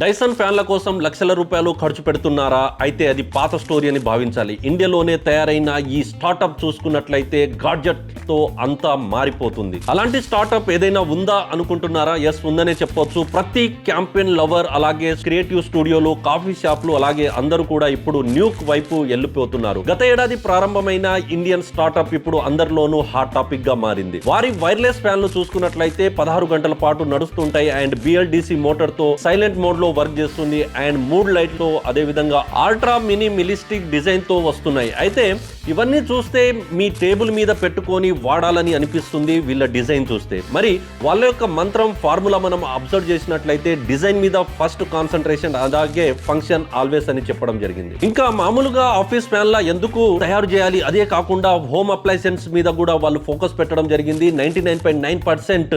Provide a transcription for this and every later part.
Dyson ఫ్యాన్ల కోసం లక్షల రూపాయలు ఖర్చు పెడుతున్నారా? అయితే అది పాత స్టోరీ అని భావించాలి. ఇండియాలోనే తయారైన ఈ స్టార్టప్ చూసుకున్నట్లయితే గాడ్జెట్తో అంతా మారిపోతుంది. అలాంటి స్టార్టప్ ఏదైనా ఉందా అనుకుంటున్నారా? ఎస్ ఉందనే చెప్పొచ్చు. ప్రతి క్యాంపెయిన్ లవర్ అలాగే క్రియేటివ్ స్టూడియోలు కాఫీ షాప్లు అలాగే అందరూ కూడా ఇప్పుడు న్యూక్ వైపు వెళ్ళిపోతున్నారు. గత ఏడాది ప్రారంభమైన ఇండియన్ స్టార్టప్ ఇప్పుడు అందరిలోనూ హాట్ టాపిక్గా మారింది. వారి వైర్లెస్ ఫ్యాన్లు చూసుకున్నట్లయితే పదహారు గంటల పాటు నడుస్తుంటాయి. అండ్ బిఎల్డిసి మోటార్తో సైలెంట్ మోడ్లో వర్క్ చేస్తుంది అండ్ మూడ్ లైట్తో అదే విధంగా అల్ట్రా మినీ మిలిస్టిక్ డిజైన్తో వస్తున్నాయి. అయితే ఇవన్నీ చూస్తే మీ టేబుల్ మీద పెట్టుకొని వాడాలని అనిపిస్తుంది వీళ్ళ డిజైన్ చూస్తే. మరి వాళ్ళ యొక్క మంత్రం ఫార్ములా మనం అబ్జర్వ్ చేసినట్లయితే డిజైన్ మీద ఫస్ట్ కాన్సన్ట్రేషన్ అలాగే ఫంక్షన్ ఆల్వేస్ అని చెప్పడం జరిగింది. ఇంకా మామూలుగా ఆఫీస్ ఫ్యాన్ లా ఎందుకు తయారు చేయాలి? అదే కాకుండా హోమ్ అప్లైసెన్స్ మీద కూడా వాళ్ళు ఫోకస్ పెట్టడం జరిగింది. Ninety nine point nine percent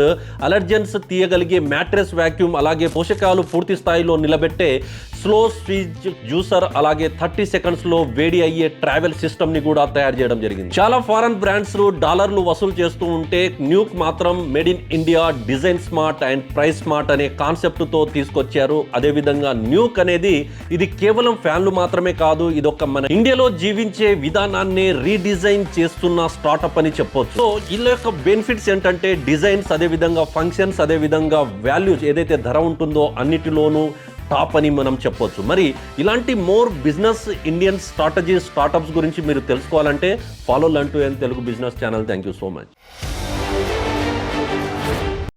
allergens తీయగలిగే mattress vacuum అలాగే పోషకాలు పూర్తి స్థాయి స్థాయిలో నిలబెట్టే స్లో స్విచ్ జ్యూసర్ అలాగే థర్టీ సెకండ్స్లో వేడి అయ్యే ట్రావెల్ సిస్టమ్ని కూడా తయారు చేయడం జరిగింది. చాలా ఫారెన్ బ్రాండ్స్ డాలర్లు వసూలు చేస్తూ ఉంటే న్యూక్ మాత్రం made in India design smart and price smart అనే కాన్సెప్ట్తో తీసుకొచ్చారు. అదే విధంగా న్యూక్ అనేది ఇది కేవలం ఫ్యాన్లు మాత్రమే కాదు ఇది ఒక మన ఇండియాలో జీవించే విధానాన్ని రీడిజైన్ చేస్తున్న స్టార్టప్ అని చెప్పొచ్చు. సో వీళ్ళ యొక్క బెనిఫిట్స్ ఏంటంటే డిజైన్స్ అదే విధంగా ఫంక్షన్స్ అదే విధంగా వాల్యూస్ ఏదైతే ధర ఉంటుందో అన్నిటిలోనూ టాప్ అని మనం చెప్పొచ్చు. మరి ఇలాంటి more business Indian strategy startups గురించి మీరు తెలుసుకోవాలంటే follow లంటూ and Telugu business channel. Thank you so much.